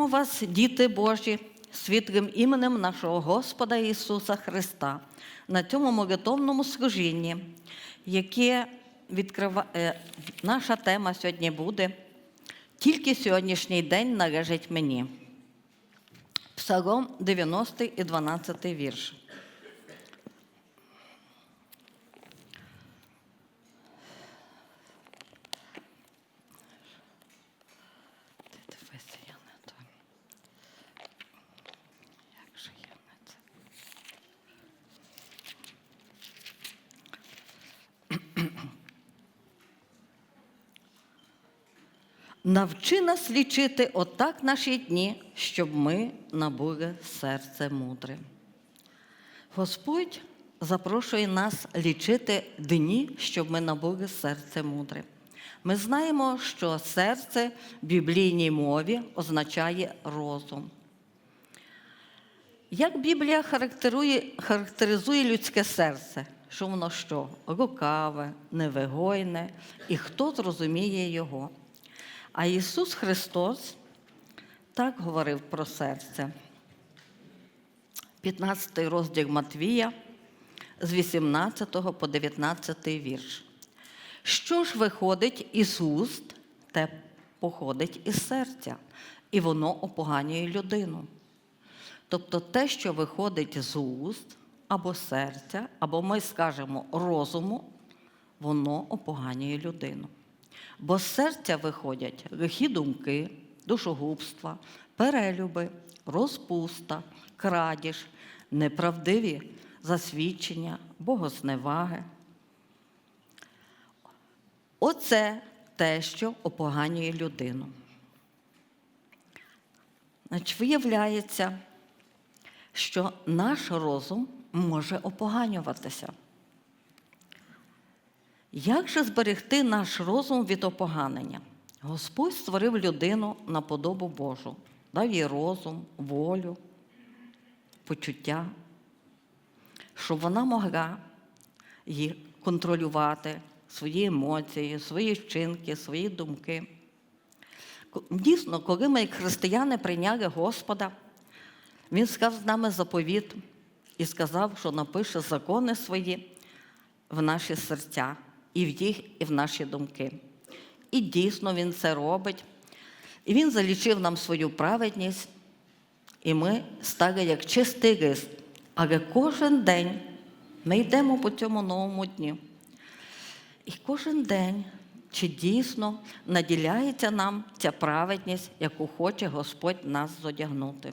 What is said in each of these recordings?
Вітаємо вас, діти Божі, світлим іменем нашого Господа Ісуса Христа на цьому молитовному служінні, яке відкрива... е, наша тема сьогодні буде Тільки сьогоднішній день належить мені. Псалом 90 і 12 вірш. Ти дивися, я не то. Як же я не це? Навчи нас лічити отак наші дні, щоб ми набули серце мудре. Господь запрошує нас лічити дні, щоб ми набули серце мудре. Ми знаємо, що серце в біблійній мові означає розум. Як Біблія характеризує людське серце? Що воно що? Лукаве, невигойне, і хто зрозуміє його? А Ісус Христос так говорив про серце. 15 розділ Матвія з 18 по 19 вірш. Що ж виходить із уст, те походить із серця, і воно опоганює людину. Тобто те, що виходить з уст або серця, або ми скажемо розуму, воно опоганює людину. Бо з серця виходять лихі думки, душогубства, перелюби, розпуста, крадіж, неправдиві засвідчення, богозневаги. Оце те, що опоганює людину. Значить, виявляється, що наш розум може опоганюватися. Як же зберегти наш розум від опоганення? Господь створив людину на подобу Божу, дав їй розум, волю, почуття, щоб вона могла їх контролювати, свої емоції, свої вчинки, свої думки. Дійсно, коли ми, як християни, прийняли Господа, Він сказав з нами заповіт і сказав, що напише закони свої в наші серця, і в їх, і в наші думки. І дійсно Він це робить. І Він залічив нам свою праведність, і ми стали як чистий лист. Але кожен день ми йдемо по цьому новому дню. І кожен день, чи дійсно наділяється нам ця праведність, яку хоче Господь нас зодягнути.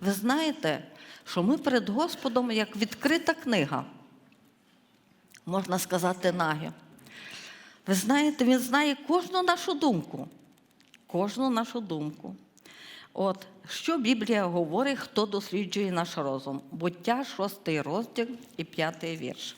Ви знаєте, що ми перед Господом як відкрита книга, можна сказати, нагі. Ви знаєте, Він знає кожну нашу думку. Кожну нашу думку. От, що Біблія говорить, хто досліджує наш розум? Буття, шостий розділ і п'ятий вірш.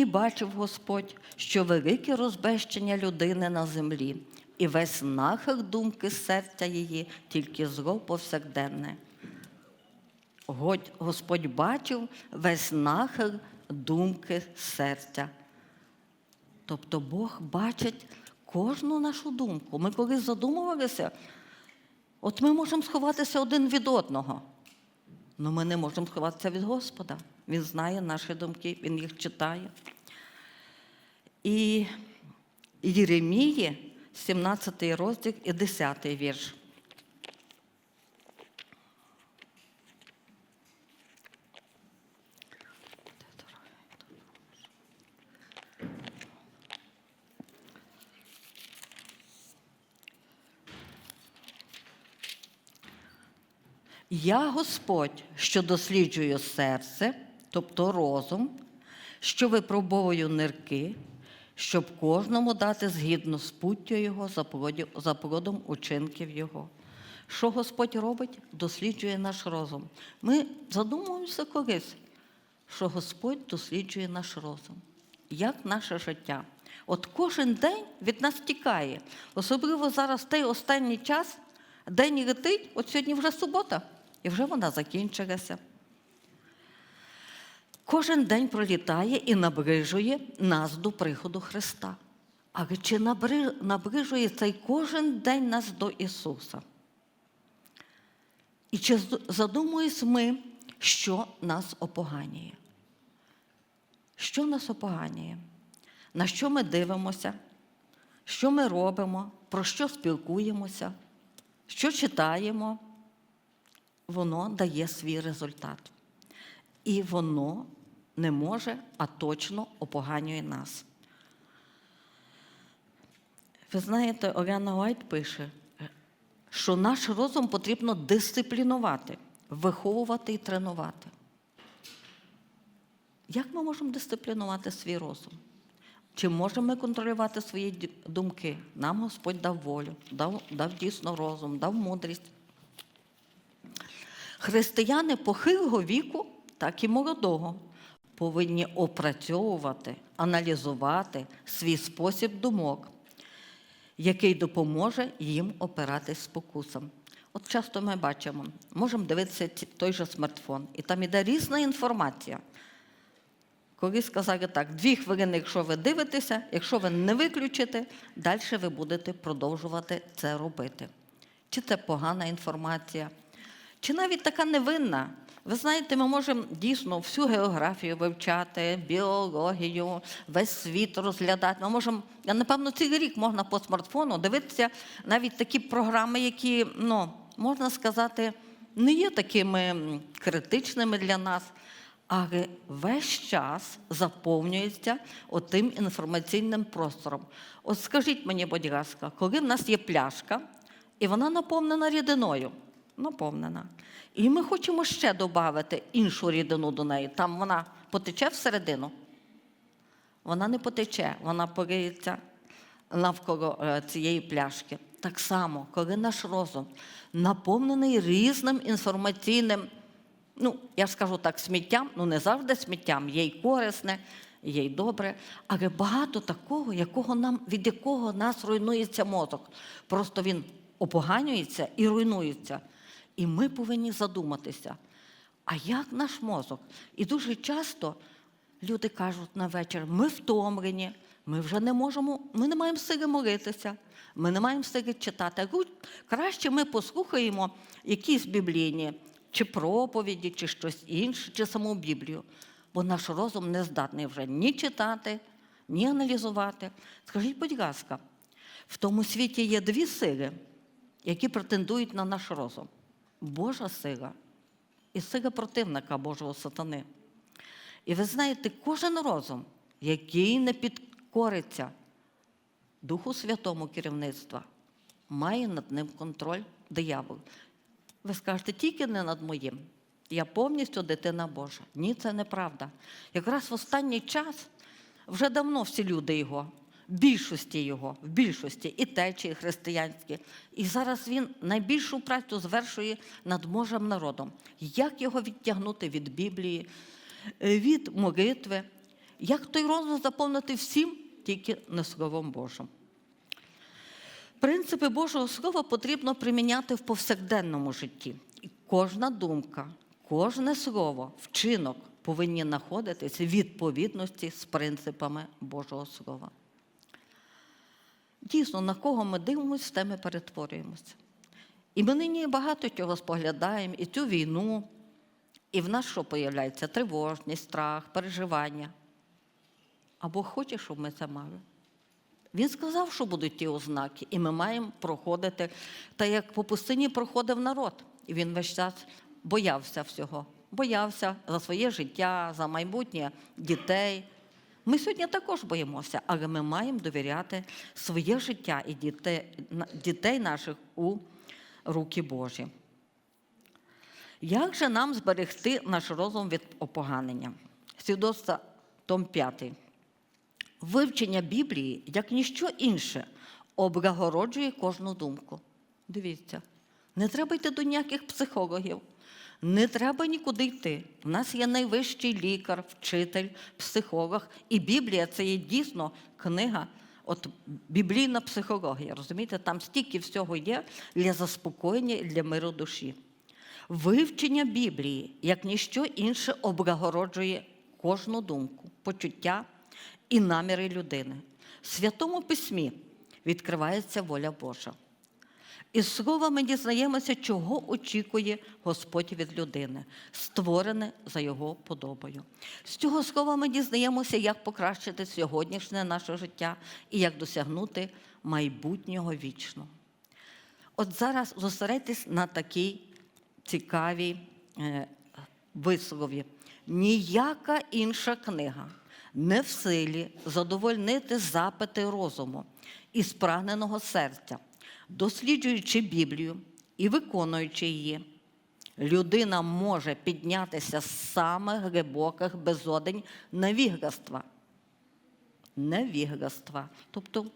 І бачив Господь, що велике розбещення людини на землі, і весь нахил думки серця її, тільки зло повсякденне. Господь бачив весь нахил думки серця. Тобто Бог бачить кожну нашу думку. Ми коли задумувалися, от ми можемо сховатися один від одного. але ми не можемо сховатися від Господа. Він знає наші думки, Він їх читає. І Єремії, 17 розділ і 10 вірш. Я Господь, що досліджую серце, тобто розум, що випробовую нирки, щоб кожному дати згідно з путтю його за плодом учинків його. Що Господь робить? Досліджує наш розум. Ми задумуємося колись, що Господь досліджує наш розум. Як наше життя? От кожен день від нас тікає. Особливо зараз той останній час, День летить, от сьогодні вже субота, і вже вона закінчилася. Кожен день пролітає і наближує нас до приходу Христа. Але чи наближує цей кожен день нас до Ісуса? І чи задумуємось ми, що нас опоганює? Що нас опоганює? На що ми дивимося? Що ми робимо? Про що спілкуємося? Що читаємо? Воно дає свій результат. І воно не може, а точно опоганює нас. Ви знаєте, Оляна Уайт пише, що наш розум потрібно дисциплінувати, виховувати і тренувати. Як ми можемо дисциплінувати свій розум? Чи можемо ми контролювати свої думки? Нам Господь дав волю, дав, дав дійсно розум, дав мудрість. Християни похилого віку, так і молодого, повинні опрацьовувати, аналізувати свій спосіб думок, який допоможе їм опиратись спокусам. От часто ми бачимо, можемо дивитися той же смартфон, і там іде різна інформація. Коли сказали так, дві хвилини, якщо ви дивитеся, якщо ви не виключите, далі ви будете продовжувати це робити. Чи це погана інформація, чи навіть така невинна. Ви знаєте, ми можемо дійсно всю географію вивчати, біологію, весь світ розглядати. Ми можемо, я напевно, цілий рік можна по смартфону дивитися навіть такі програми, які, ну, можна сказати, не є такими критичними для нас, але весь час заповнюється отим інформаційним простором. От скажіть мені, будь ласка, коли в нас є пляшка, і вона наповнена рідиною, наповнена. І ми хочемо ще додати іншу рідину до неї. Там вона потече всередину. Вона не потече, вона пориється навколо е, цієї пляшки. Так само, коли наш розум наповнений різним інформаційним, ну, я скажу так, сміттям, ну не завжди сміттям, є й корисне, є й добре, але багато такого, якого нам, від якого нас руйнується мозок. Просто він опоганюється і руйнується. І ми повинні задуматися, а як наш мозок? І дуже часто люди кажуть на вечір, ми втомлені, ми вже не можемо, ми не маємо сили молитися, ми не маємо сили читати. Краще ми послухаємо якісь біблійні, чи проповіді, чи щось інше, чи саму Біблію. Бо наш розум не здатний вже ні читати, ні аналізувати. Скажіть, будь ласка, в тому світі є дві сили, які претендують на наш розум: Божа сила і сила противника Божого сатани. І ви знаєте, кожен розум, який не підкориться Духу Святому керівництва, має над ним контроль диявол. Ви скажете, тільки не над моїм. Я повністю дитина Божа. Ні, це неправда. Якраз в останній час вже давно всі люди його, більшості його, в більшості і течії християнські. І зараз він найбільшу працю звершує над Божим народом. Як його відтягнути від Біблії, е, від молитви, як той розум заповнити всім, тільки не Словом Божим. Принципи Божого Слова потрібно приміняти в повсякденному житті. І кожна думка, кожне слово, вчинок повинні знаходитися в відповідності з принципами Божого Слова. Дійсно, на кого ми дивимося, те ми перетворюємося. І ми нині багато чого споглядаємо, і цю війну, і в нас що появляється? Тривожність, страх, переживання. А Бог хоче, щоб ми це мали. Він сказав, що будуть ті ознаки, і ми маємо проходити, та як по пустині проходив народ. І він весь час боявся всього. Боявся за своє життя, за майбутнє дітей. Ми сьогодні також боїмося, але ми маємо довіряти своє життя і дітей, дітей наших у руки Божі. Як же нам зберегти наш розум від опоганення? Свідоцтво Том 5. Вивчення Біблії, як ніщо інше, облагороджує кожну думку. Дивіться, не треба йти до ніяких психологів, не треба нікуди йти. У нас є найвищий лікар, вчитель, психолог. І Біблія це є дійсно книга от біблійна психологія, розумієте, там стільки всього є для заспокоєння і для миру душі. Вивчення Біблії, як ніщо інше, облагороджує кожну думку, почуття і наміри людини. В Святому Письмі відкривається воля Божа. Із слова ми дізнаємося, чого очікує Господь від людини, створене за його подобою. З цього слова ми дізнаємося, як покращити сьогоднішнє наше життя і як досягнути майбутнього вічного. От зараз зосередьтесь на такій цікавій е, вислові. Ніяка інша книга не в силі задовольнити запити розуму і спрагненого серця, досліджуючи Біблію і виконуючи її. Людина може піднятися з самих глибоких безодень невігластва. Невігластва. Тобто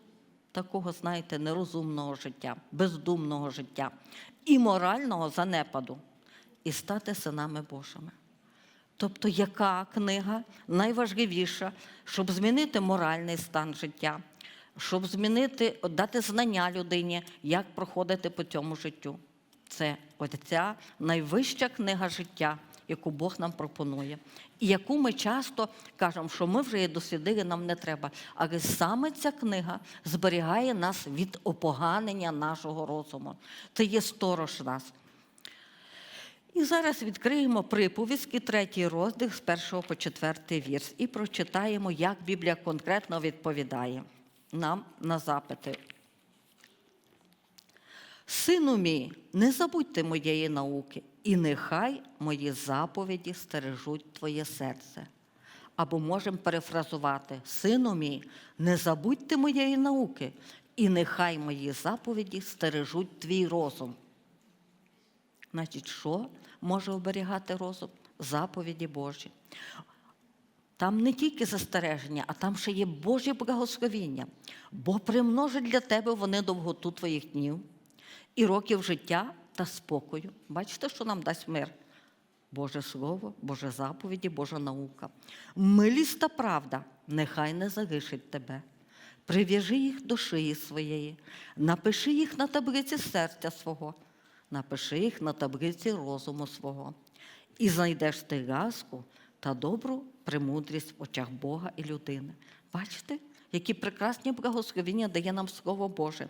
такого, знаєте, нерозумного життя, бездумного життя і морального занепаду, і стати синами Божими. Тобто, яка книга найважливіша, щоб змінити моральний стан життя, щоб змінити, дати знання людині, як проходити по цьому життю? Це оця найвища книга життя, яку Бог нам пропонує, і яку ми часто кажемо, що ми вже її дослідили, нам не треба. Але саме ця книга зберігає нас від опоганення нашого розуму. Це є сторож нас. І зараз відкриємо приповістки, третій розділ з першого по четвертий вірш, і прочитаємо, як Біблія конкретно відповідає нам на запити. Сину мій, не забудьте моєї науки, і нехай мої заповіді стережуть твоє серце. Або можемо перефразувати: Сину мій, не забудьте моєї науки, і нехай мої заповіді стережуть твій розум. Значить, що може оберігати розум? Заповіді Божі. Там не тільки застереження, а там ще є Божі благословіння, бо примножить для тебе вони довготу твоїх днів і років життя та спокою. Бачите, що нам дасть мир? Боже Слово, Боже заповіді, Божа наука. Милість та правда нехай не залишить тебе. Прив'яжи їх до шиї своєї, напиши їх на таблиці серця свого, напиши їх на таблиці розуму свого, і знайдеш ти ласку та добру премудрість в очах Бога і людини. Бачите, які прекрасні благословення дає нам Слово Боже.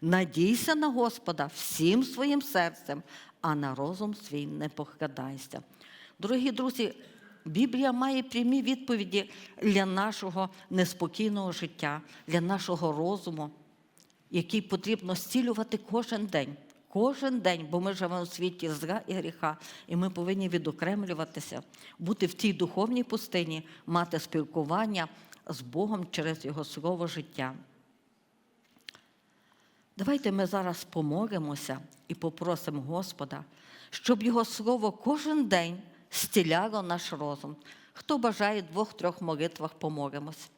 Надійся на Господа всім своїм серцем, а на розум свій не покладайся. Дорогі друзі, Біблія має прямі відповіді для нашого неспокійного життя, для нашого розуму, який потрібно зцілювати кожен день. Кожен день, бо ми живемо у світі зла і гріха, і ми повинні відокремлюватися, бути в цій духовній пустині, мати спілкування з Богом через Його слово життя. Давайте ми зараз помолимося і попросимо Господа, щоб Його слово кожен день зціляло наш розум. Хто бажає двох-трьох молитвах помолимось.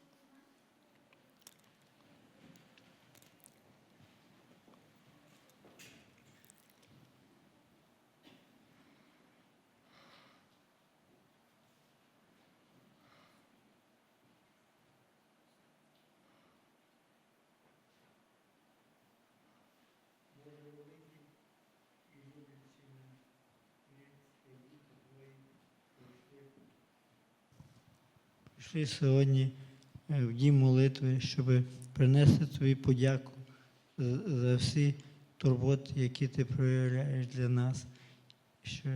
Прийшли сьогодні е, в дім молитви, щоб принести тобі подяку за- за всі турботи, які ти проявляєш для нас, що,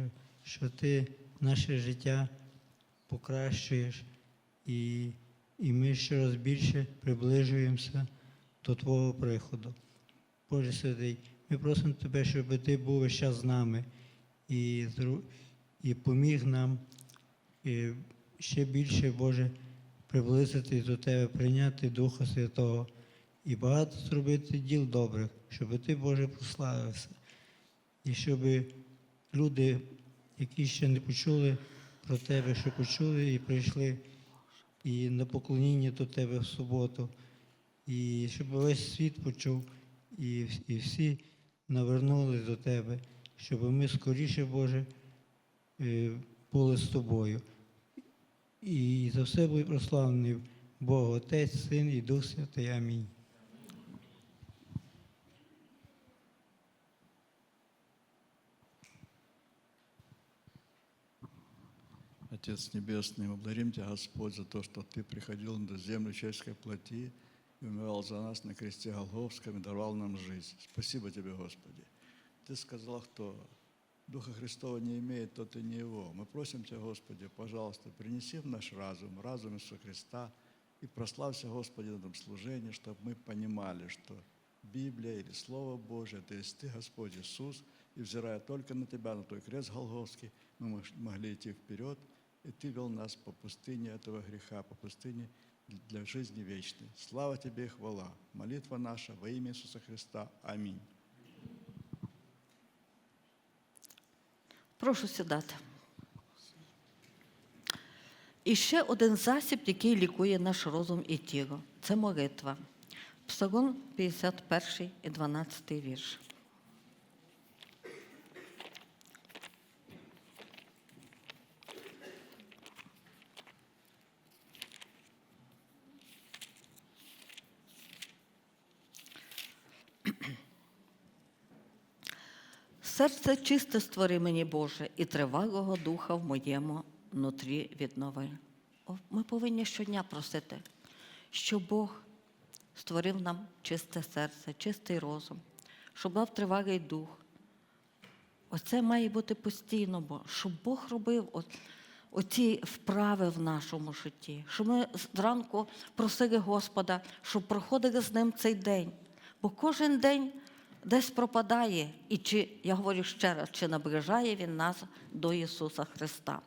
що ти наше життя покращуєш, і, і ми щораз більше приближуємося до Твого приходу. Боже Святий, ми просимо Тебе, щоб Ти був час з нами і, і поміг нам і ще більше, Боже, приблизитись до Тебе, прийняти Духа Святого і багато зробити діл добрих, щоб Ти, Боже, прославився. І щоб люди, які ще не почули про Тебе, що почули і прийшли і на поклоніння до Тебе в суботу, і щоб весь світ почув, і, всі навернулись до Тебе, щоб ми скоріше, Боже, е, були з тобою. і за все буде прославлений Бог Отець, Син і Дух Святий. Амінь. Отец Небесный, мы благодарим Тебя, Господь, за то, что Ты приходил на землю человеческой плоти и умирал за нас на кресте Голговском и даровал нам жизнь. Спасибо Тебе, Господи. Ты сказал, кто Духа Христова не имеет, тот и не его. Мы просим Тебя, Господи, пожалуйста, принеси в наш разум, разум Иисуса Христа, и прославься, Господи, на этом служении, чтобы мы понимали, что Библия или Слово Божье, это есть Ты, Господь Иисус, и взирая только на Тебя, на Твой крест Голговский, мы могли идти вперед, и Ты вел нас по пустыне этого греха, по пустыне для жизни вечной. Слава Тебе и хвала. Молитва наша во имя Иисуса Христа. Аминь. Прошу сідати. І ще один засіб, який лікує наш розум і тіло це молитва. Псалом 51 і 12 вірш. Серце чисте створи мені, Боже, і тривалого духа в моєму нутрі віднови. Ми повинні щодня просити, щоб Бог створив нам чисте серце, чистий розум, щоб дав тривалий дух. Оце має бути постійно, бо щоб Бог робив от, оці вправи в нашому житті, щоб ми зранку просили Господа, щоб проходили з ним цей день. Бо кожен день десь пропадає, і чи, я говорю ще раз, чи наближає Він нас до Ісуса Христа.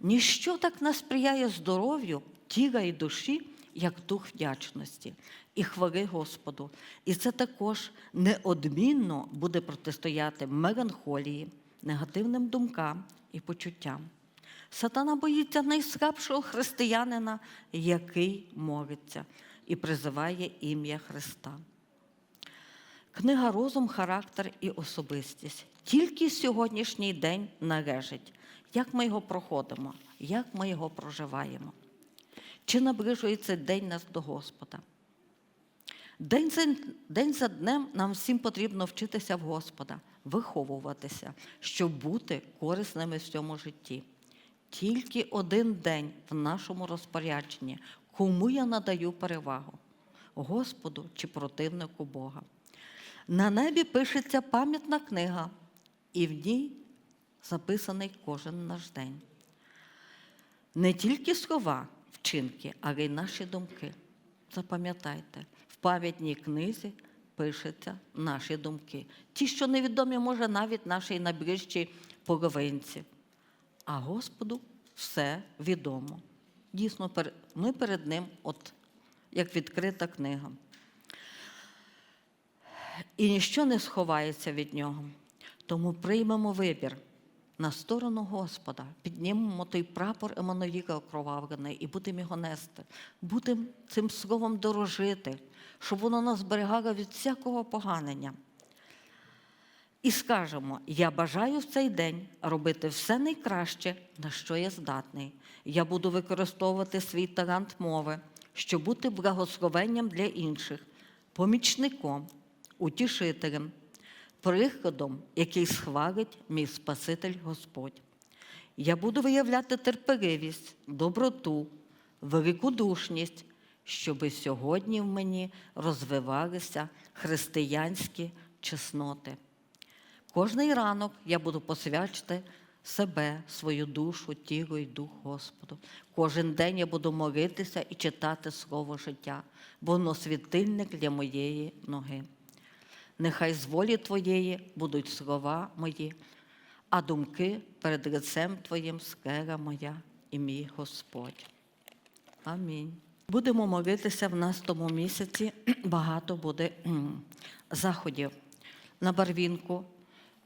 Ніщо так не сприяє здоров'ю тіла і душі, як дух вдячності і хвали Господу. І це також неодмінно буде протистояти меланхолії, негативним думкам і почуттям. Сатана боїться найслабшого християнина, який молиться і призиває ім'я Христа. Книга Розум, характер і особистість. Тільки сьогоднішній день належить, як ми його проходимо, як ми його проживаємо. Чи наближується день нас до Господа? День за, день за днем нам всім потрібно вчитися в Господа, виховуватися, щоб бути корисними в цьому житті. Тільки один день в нашому розпорядженні, кому я надаю перевагу Господу чи противнику Бога. На небі пишеться пам'ятна книга, і в ній записаний кожен наш день. Не тільки слова, вчинки, але й наші думки. Запам'ятайте, в пам'ятній книзі пишуться наші думки. Ті, що невідомі, може, навіть нашій найближчій половинці. А Господу все відомо. Дійсно, ми перед Ним, от як відкрита книга і ніщо не сховається від нього. Тому приймемо вибір на сторону Господа, піднімемо той прапор Еммануїла окровавлений і будемо його нести, будемо цим словом дорожити, щоб воно нас зберігало від всякого поганення. І скажемо: я бажаю в цей день робити все найкраще, на що я здатний. Я буду використовувати свій талант мови, щоб бути благословенням для інших, помічником, утішителем, прикладом, який схвалить мій Спаситель Господь. Я буду виявляти терпеливість, доброту, великодушність, щоби сьогодні в мені розвивалися християнські чесноти. Кожний ранок я буду посвячити себе, свою душу, тіло і дух Господу. Кожен день я буду молитися і читати слово життя, бо воно світильник для моєї ноги. Нехай з волі Твоєї будуть слова мої, а думки перед лицем Твоїм скера моя і мій Господь. Амінь. Будемо молитися в нас тому місяці. Багато буде заходів. На Барвінку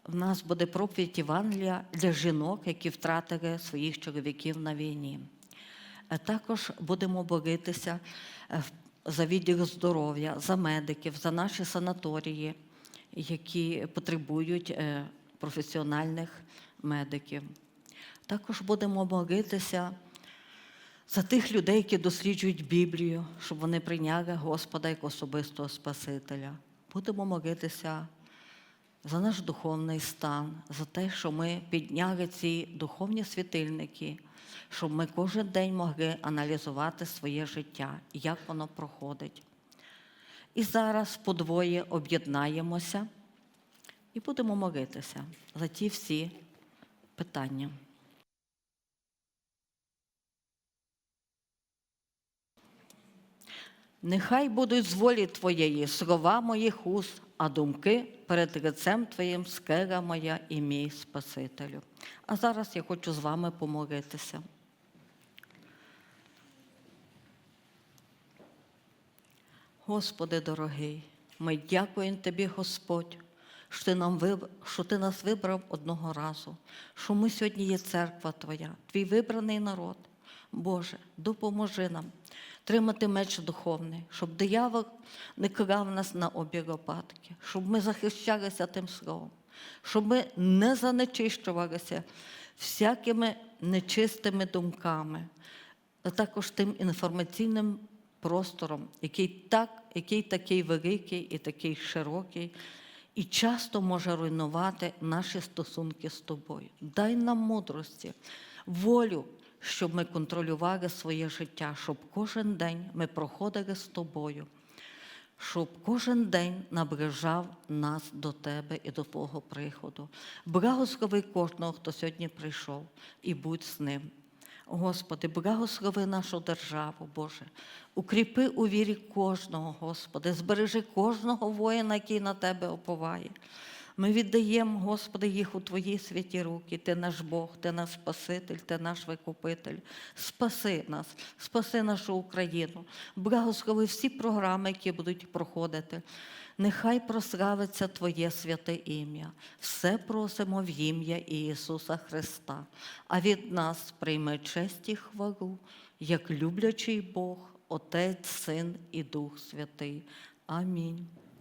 в нас буде проповідь Євангелія для жінок, які втратили своїх чоловіків на війні. Е, Також будемо молитися е, за відділ здоров'я, за медиків, за наші санаторії, які потребують е, професіональних медиків. Також будемо молитися за тих людей, які досліджують Біблію, щоб вони прийняли Господа як особистого Спасителя. Будемо молитися за наш духовний стан, за те, що ми підняли ці духовні світильники, щоб ми кожен день могли аналізувати своє життя, як воно проходить. І зараз подвоє об'єднаємося і будемо молитися за ті всі питання. Нехай будуть з волі Твоєї слова моїх уст, а думки перед лицем Твоїм скеля моя і мій Спасителю. А зараз я хочу з вами помолитися. Господи дорогий, ми дякуємо Тобі, Господь, що ти, нам що ти нас вибрав одного разу, що ми сьогодні є церква Твоя, Твій вибраний народ. Боже, допоможи нам тримати меч духовний, щоб диявол не крав нас на обі лопатки, щоб ми захищалися тим словом, щоб ми не занечищувалися всякими нечистими думками, а також тим інформаційним простором, який, так, який такий великий і такий широкий, і часто може руйнувати наші стосунки з тобою. Дай нам мудрості, волю, щоб ми контролювали своє життя, щоб кожен день ми проходили з тобою, щоб кожен день наближав нас до тебе і до Твого приходу. Благослови кожного, хто сьогодні прийшов, і будь з ним. Господи, благослови нашу державу, Боже. Укріпи у вірі кожного, Господи, збережи кожного воїна, який на Тебе оповає. Ми віддаємо, Господи, їх у Твої святі руки. Ти наш Бог, Ти наш Спаситель, Ти наш Викупитель. Спаси нас, спаси нашу Україну. Благослови всі програми, які будуть проходити. Нехай прославиться Твоє святе ім'я. Все просимо в ім'я Ісуса Христа. А від нас прийми честь і хвалу, як люблячий Бог, Отець, Син і Дух Святий. Амінь.